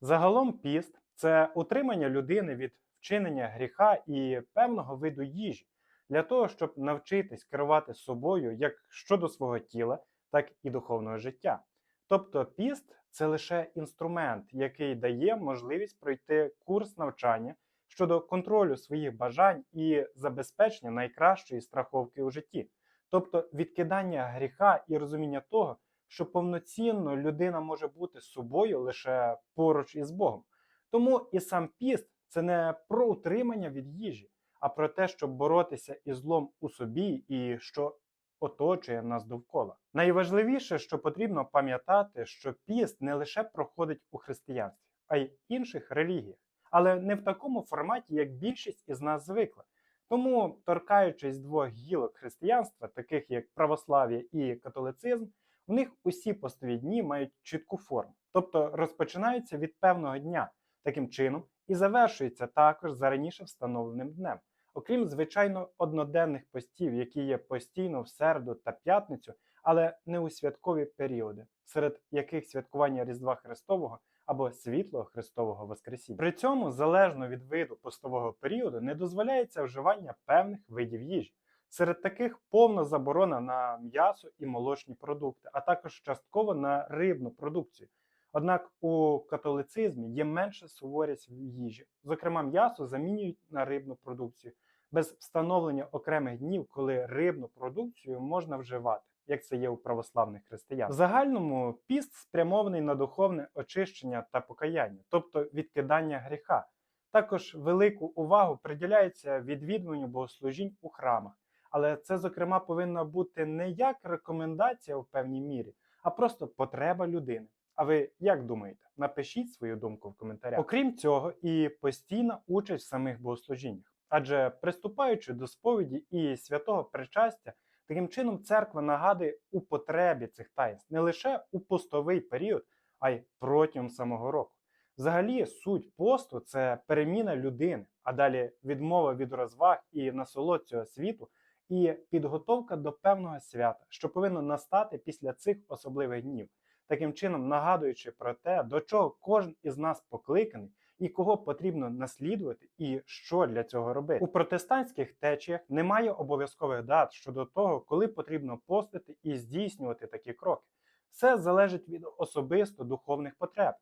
Загалом піст це утримання людини від вчинення гріха і певного виду їжі для того, щоб навчитись керувати собою як щодо свого тіла, так і духовного життя. Тобто піст це лише інструмент, який дає можливість пройти курс навчання щодо контролю своїх бажань і забезпечення найкращої страховки у житті, тобто відкидання гріха і розуміння того, що повноцінно людина може бути собою лише поруч із Богом. Тому і сам піст це не про утримання від їжі, а про те, щоб боротися із злом у собі і що оточує нас довкола. Найважливіше, що потрібно пам'ятати, що піст не лише проходить у християнстві, а й інших релігіях, але не в такому форматі, як більшість із нас звикла. Тому, торкаючись двох гілок християнства, таких як православ'я і католицизм, у них усі постові дні мають чітку форму, тобто розпочинаються від певного дня таким чином і завершуються також за раніше встановленим днем. Окрім звичайно одноденних постів, які є постійно в середу та п'ятницю, але не у святкові періоди, серед яких святкування Різдва Христового або світлого Христового Воскресіння. При цьому, залежно від виду постового періоду, не дозволяється вживання певних видів їжі. Серед таких повна заборона на м'ясо і молочні продукти, а також частково на рибну продукцію. Однак у католицизмі є менша суворість в їжі. Зокрема, м'ясо замінюють на рибну продукцію без встановлення окремих днів, коли рибну продукцію можна вживати, як це є у православних християн. В загальному піст спрямований на духовне очищення та покаяння, тобто відкидання гріха. Також велику увагу приділяється відвідуванню богослужінь у храмах. Але це, зокрема, повинна бути не як рекомендація в певній мірі, а просто потреба людини. А ви як думаєте? Напишіть свою думку в коментарях. Окрім цього, і постійна участь в самих богослужіннях. Адже приступаючи до сповіді і святого причастя, таким чином церква нагадує у потребі цих таїнств не лише у постовий період, а й протягом самого року. Взагалі, суть посту це переміна людини, а далі відмова від розваг і насолод цього світу, і підготовка до певного свята, що повинно настати після цих особливих днів, таким чином нагадуючи про те, до чого кожен із нас покликаний і кого потрібно наслідувати, і що для цього робити. У протестантських течіях немає обов'язкових дат щодо того, коли потрібно постити і здійснювати такі кроки. Все залежить від особисто духовних потреб.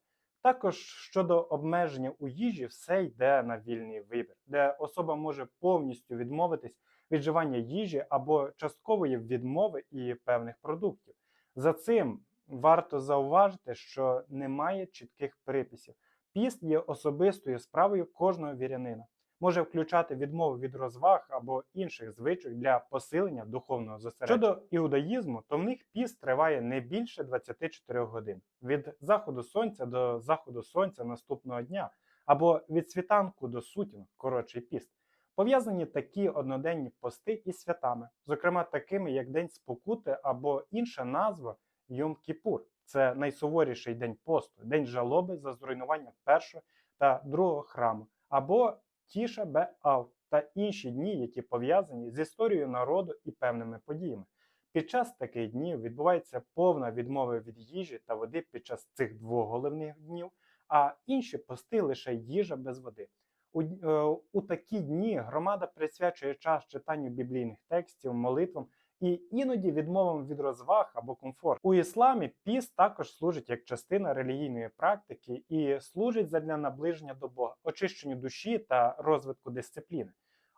Також щодо обмеження у їжі, все йде на вільний вибір, де особа може повністю відмовитись від вживання їжі або часткової відмови і певних продуктів. За цим варто зауважити, що немає чітких приписів. Піст є особистою справою кожного вірянина. Може включати відмову від розваг або інших звичок для посилення духовного зосередження. Щодо іудаїзму, то в них піст триває не більше 24 годин від заходу сонця до заходу сонця наступного дня, або від світанку до сутінок, коротший піст. Пов'язані такі одноденні пости із святами, зокрема такими як День спокути або інша назва Йом-Кіпур. Це найсуворіший день посту, день жалоби за зруйнування першого та другого храму, або Тіша Беав та інші дні, які пов'язані з історією народу і певними подіями. Під час таких днів відбувається повна відмова від їжі та води під час цих двох головних днів, а інші пости лише їжа без води. У, е, у такі дні громада присвячує час читанню біблійних текстів, молитвам і іноді відмовам від розваг або комфорту. У ісламі піст також служить як частина релігійної практики і служить задля наближення до Бога, очищенню душі та розвитку дисципліни.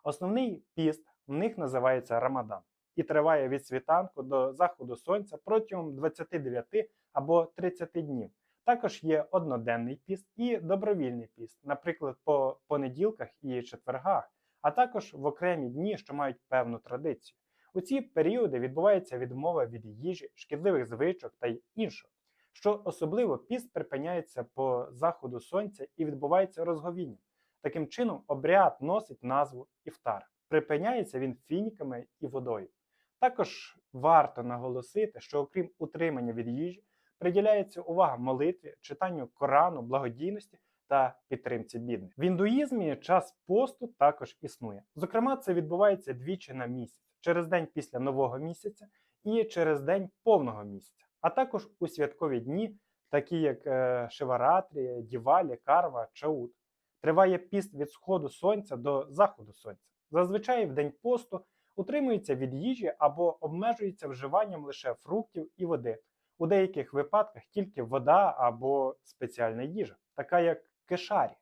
Основний піст в них називається Рамадан і триває від світанку до заходу сонця протягом 29 або 30 днів. Також є одноденний піст і добровільний піст, наприклад, по понеділках і четвергах, а також в окремі дні, що мають певну традицію. У ці періоди відбувається відмова від їжі, шкідливих звичок та й іншого. Що особливо піст припиняється по заходу сонця і відбувається розговіння. Таким чином, обряд носить назву Іфтар. Припиняється він фініками і водою. Також варто наголосити, що окрім утримання від їжі, приділяється увага молитві, читанню Корану, благодійності та підтримці бідних. В індуїзмі час посту також існує. Зокрема, це відбувається двічі на місяць через день після нового місяця і через день повного місяця, а також у святкові дні такі як е, Шиваратрі, Дівалі, Карва, Чаут. Триває піст від сходу сонця до заходу сонця. Зазвичай в день посту утримується від їжі або обмежується вживанням лише фруктів і води. У деяких випадках тільки вода або спеціальна їжа, така як кешарі,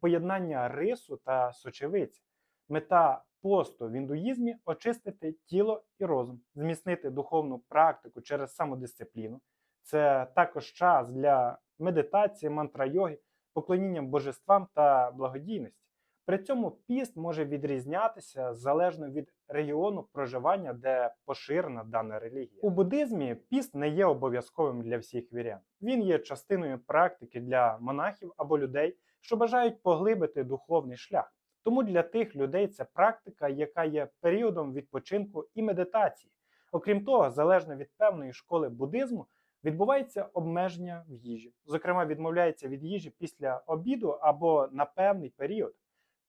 поєднання рису та сочевиці. Мета посту в індуїзмі очистити тіло і розум, зміцнити духовну практику через самодисципліну. Це також час для медитації, мантра-йоги, поклоніння божествам та благодійності. При цьому піст може відрізнятися залежно від регіону проживання, де поширена дана релігія. У буддизмі піст не є обов'язковим для всіх вірян. Він є частиною практики для монахів або людей, що бажають поглибити духовний шлях. Тому для тих людей це практика, яка є періодом відпочинку і медитації. Окрім того, залежно від певної школи буддизму, відбувається обмеження в їжі. Зокрема, відмовляється від їжі після обіду або на певний період.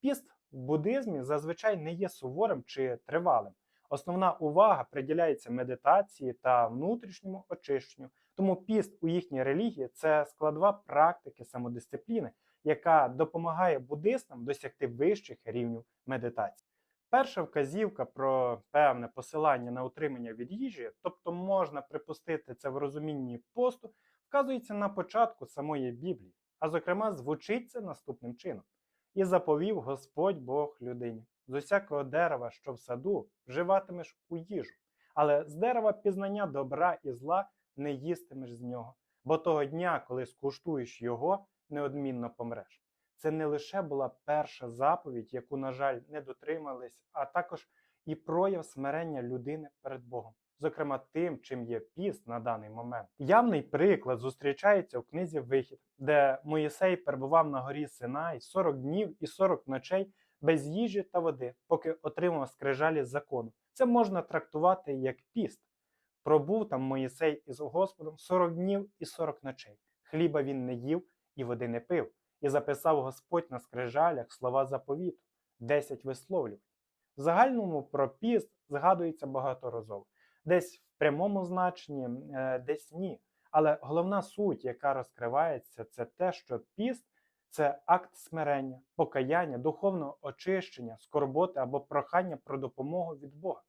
Піст в буддизмі зазвичай не є суворим чи тривалим. Основна увага приділяється медитації та внутрішньому очищенню. Тому піст у їхній релігії це складова практики самодисципліни, яка допомагає буддистам досягти вищих рівнів медитації. Перша вказівка про певне посилання на утримання від їжі, тобто можна припустити це в розумінні посту, вказується на початку самої Біблії, а зокрема звучить це наступним чином: І заповів Господь Бог людині: з усякого дерева, що в саду, вживатимеш у їжу, але з дерева пізнання добра і зла не їстимеш з нього, бо того дня, коли скуштуєш його, неодмінно помреш. Це не лише була перша заповідь, яку, на жаль, не дотримались, а також і прояв смирення людини перед Богом, зокрема тим, чим є піст на даний момент. Явний приклад зустрічається у книзі Вихід, де Моїсей перебував на горі Синай 40 днів і 40 ночей без їжі та води, поки отримав скрижалі закону. Це можна трактувати як піст. Пробув там Моїсей із Господом 40 днів і 40 ночей. Хліба він не їв і води не пив. І записав Господь на скрижалях слова заповіту, 10 висловлювань. В загальному про піст згадується багаторазово. Десь в прямому значенні, е, десь ні. Але головна суть, яка розкривається, це те, що піст це акт смирення, покаяння, духовного очищення, скорботи або прохання про допомогу від Бога.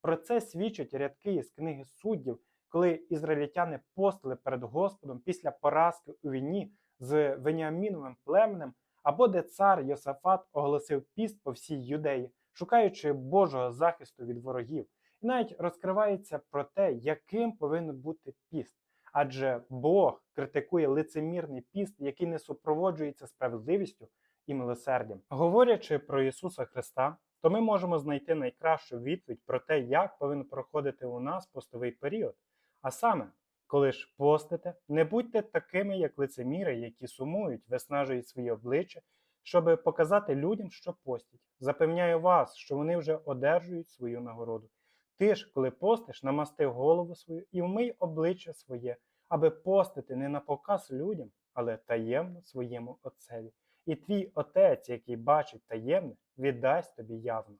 Про це свідчать рядки із книги суддів, коли ізраїльтяни постили перед Господом після поразки у війні з Веніаміновим племенем, або де цар Йосафат оголосив піст по всій юдеї, шукаючи Божого захисту від ворогів. І навіть розкривається про те, яким повинен бути піст. Адже Бог критикує лицемірний піст, який не супроводжується справедливістю і милосердям. Говорячи про Ісуса Христа, то ми можемо знайти найкращу відповідь про те, як повинен проходити у нас постовий період. А саме, коли ж постите, не будьте такими, як лицеміри, які сумують, виснажують свої обличчя, щоб показати людям, що постять. Запевняю вас, що вони вже одержують свою нагороду. Ти ж, коли постиш, намасти голову свою і вмий обличчя своє, аби постити не на показ людям, але таємно своєму отцеві. І твій отець, який бачить таємне, віддасть тобі явно.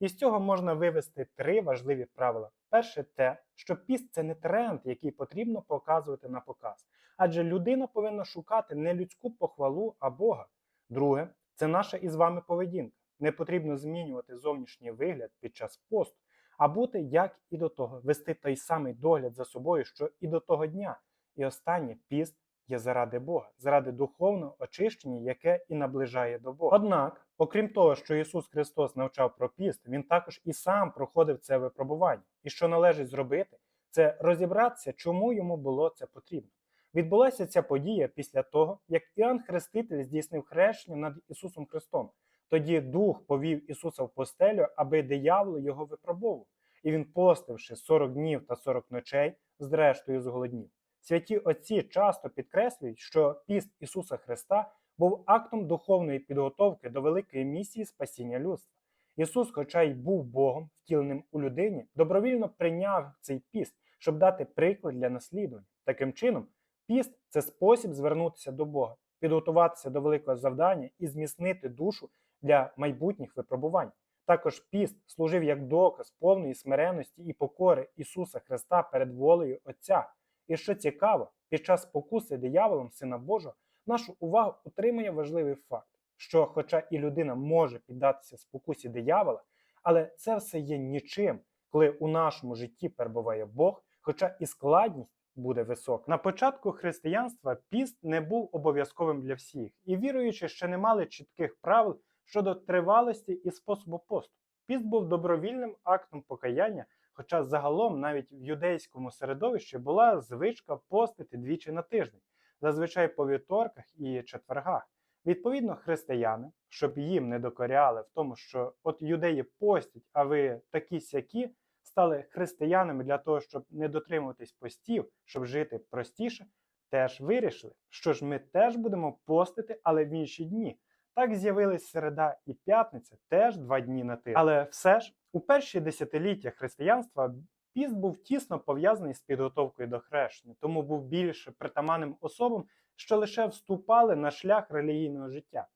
І з цього можна вивести три важливі правила. Перше, те, що піст це не тренд, який потрібно показувати на показ, адже людина повинна шукати не людську похвалу, а Бога. Друге, це наша із вами поведінка. Не потрібно змінювати зовнішній вигляд під час посту, а бути як і до того, вести той самий догляд за собою, що і до того дня. І останнє піст є заради Бога, заради духовного очищення, яке і наближає до Бога. Однак, окрім того, що Ісус Христос навчав про піст, Він також і сам проходив це випробування. І що належить зробити, це розібратися, чому йому було це потрібно. Відбулася ця подія після того, як Іоанн Хреститель здійснив хрещення над Ісусом Христом. Тоді Дух повів Ісуса в постелю, аби диявол його випробовував. І він, постивши 40 днів та 40 ночей, зрештою зголоднів. Святі отці часто підкреслюють, що піст Ісуса Христа був актом духовної підготовки до великої місії спасіння людства. Ісус, хоча й був Богом, втіленим у людині, добровільно прийняв цей піст, щоб дати приклад для наслідування. Таким чином, піст це спосіб звернутися до Бога, підготуватися до великого завдання і зміцнити душу для майбутніх випробувань. Також піст служив як доказ повної смиреності і покори Ісуса Христа перед волею Отця. І що цікаво, Під час спокуси дияволом Сина Божого нашу увагу утримує важливий факт, що, хоча і людина може піддатися спокусі диявола, але це все є нічим, коли у нашому житті перебуває Бог, хоча і складність буде висока. На початку християнства піст не був обов'язковим для всіх, і віруючі ще не мали чітких правил щодо тривалості і способу посту. Піст був добровільним актом покаяння, хоча загалом навіть в юдейському середовищі була звичка постити двічі на тиждень, зазвичай по вівторках і четвергах. Відповідно, християни, щоб їм не докоряли в тому, що от юдеї постять, а ви такі сякі, стали християнами для того, щоб не дотримуватись постів, щоб жити простіше, теж вирішили, що ж ми теж будемо постити, але в інші дні. Так з'явились середа і п'ятниця, теж два дні на тиждень. Але все ж у перші десятиліття християнства піст був тісно пов'язаний з підготовкою до хрещення, тому був більше притаманним особам, що лише вступали на шлях релігійного життя.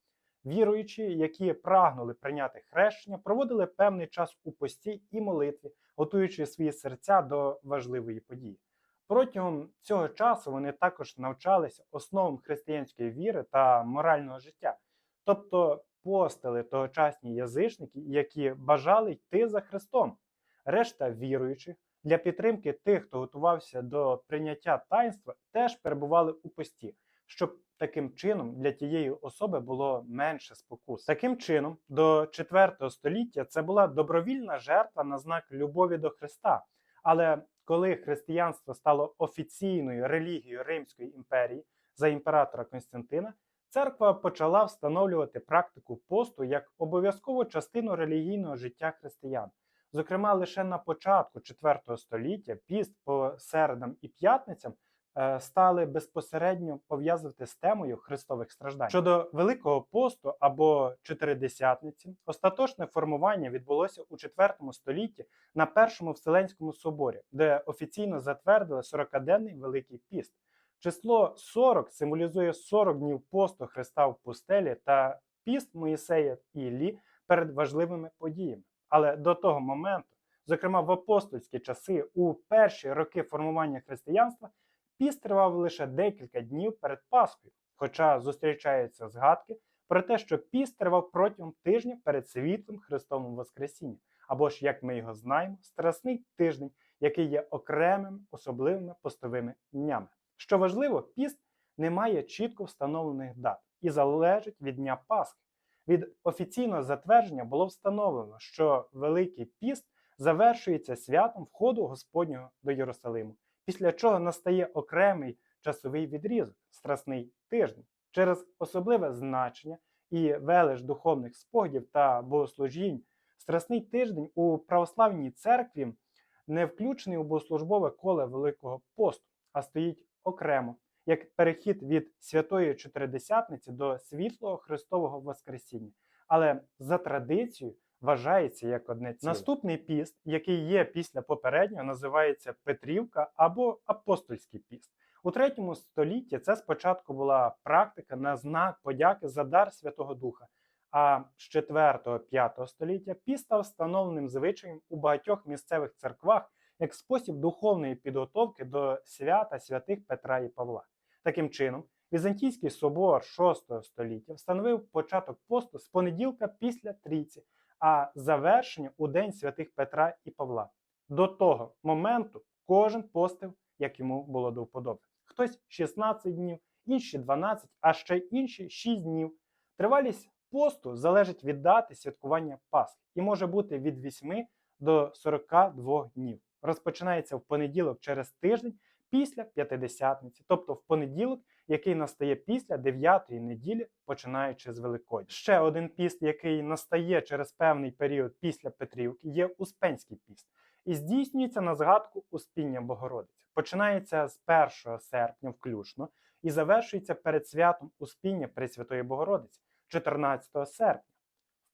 Віруючі, які прагнули прийняти хрещення, проводили певний час у пості і молитві, готуючи свої серця до важливої події. Протягом цього часу вони також навчалися основам християнської віри та морального життя, тобто постили тогочасні язичники, які бажали йти за Христом. Решта віруючих для підтримки тих, хто готувався до прийняття таїнства, теж перебували у пості, щоб таким чином для тієї особи було менше спокус. Таким чином, до 4 століття це була добровільна жертва на знак любові до Христа. Але коли християнство стало офіційною релігією Римської імперії за імператора Константина, церква почала встановлювати практику посту як обов'язкову частину релігійного життя християн. Зокрема, лише на початку 4 століття піст по середам і п'ятницям е, стали безпосередньо пов'язувати з темою христових страждань. Щодо Великого посту або Чотиридесятниці, остаточне формування відбулося у 4 столітті на Першому Вселенському соборі, де офіційно затвердили 40-денний Великий піст. Число 40 символізує 40 днів посту Христа в пустелі та піст Моїсея і Іллі перед важливими подіями. Але до того моменту, зокрема в апостольські часи, у перші роки формування християнства, піст тривав лише декілька днів перед Пасхою, хоча зустрічаються згадки про те, що піст тривав протягом тижня перед світлим Христовим Воскресінням, або ж, як ми його знаємо, страсний тиждень, який є окремими особливими постовими днями. Що важливо, піст не має чітко встановлених дат і залежить від дня Пасхи. Від офіційного затвердження було встановлено, що Великий піст завершується святом входу Господнього до Єрусалиму, після чого настає окремий часовий відрізок страсний тиждень. Через особливе значення і велич духовних спогадів та богослужінь, страсний тиждень у православній церкві не включений у богослужбове коле Великого посту, а стоїть окремо як перехід від святої Чотиридесятниці до світлого Христового Воскресіння, але за традицією вважається як одне ціле. Наступний піст, який є після попереднього, називається Петрівка або апостольський піст. У третьому столітті це спочатку була практика на знак подяки за дар Святого Духа. А з 4-5 століття піст став встановленим звичаєм у багатьох місцевих церквах як спосіб духовної підготовки до свята святих Петра і Павла. Таким чином, Візантійський собор VI століття встановив початок посту з понеділка після трійці, а завершення у день святих Петра і Павла. До того моменту кожен постив, як йому було до вподоби. Хтось 16 днів, інші 12, а ще інші 6 днів. Тривалість посту залежить від дати святкування Пасхи і може бути від 8 до 42 днів. Розпочинається в понеділок через тиждень після п'ятидесятниці, тобто в понеділок, який настає після дев'ятої неділі, починаючи з Великодня. Ще один піст, який настає через певний період після Петрівки, є Успенський піст і здійснюється на згадку Успіння Богородиці. Починається з 1 серпня включно і завершується перед святом Успіння Пресвятої Богородиці 14 серпня.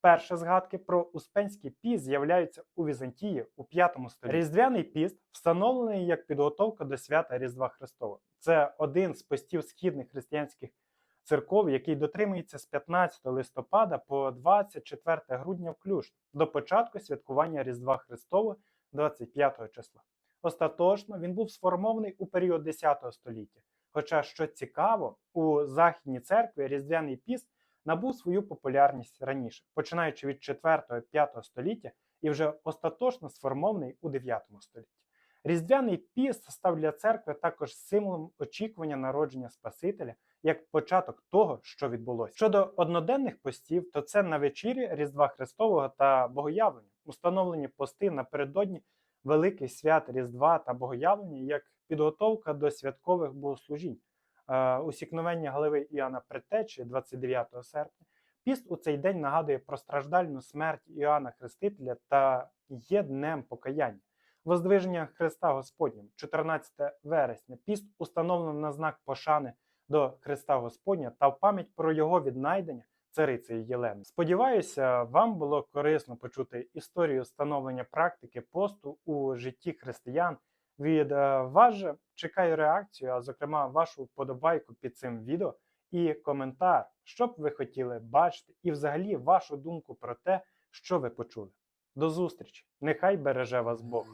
Перші згадки про Успенський піст з'являються у Візантії у 5 столітті. Різдвяний піст встановлений як підготовка до свята Різдва Христова. Це один з постів східних християнських церков, який дотримується з 15 листопада по 24 грудня включно до початку святкування Різдва Христова 25 числа. Остаточно він був сформований у період 10 століття, Хоча, що цікаво, у Західній церкві Різдвяний піст набув свою популярність раніше, починаючи від 4-5 століття і вже остаточно сформований у 9 столітті. Різдвяний піст став для церкви також символом очікування народження Спасителя як початок того, що відбулося. Щодо одноденних постів, то це на вечірі Різдва Христового та Богоявлення, установлені пости напередодні великих свят Різдва та Богоявлення як підготовка до святкових богослужінь. Е, Усікновення голови Іоанна Предтечі 29 серпня. Піст у цей день нагадує про страждальну смерть Іоанна Хрестителя та є днем покаяння. Воздвиження Христа Господнього, 14 вересня. Піст установлено на знак пошани до Христа Господня та в пам'ять про його віднайдення царицею Єлени. Сподіваюся, вам було корисно почути історію становлення практики посту у житті християн. Від е, вас чекаю реакцію, а зокрема вашу вподобайку під цим відео і коментар, що б ви хотіли бачити, і взагалі вашу думку про те, що ви почули. До зустрічі! Нехай береже вас Бог!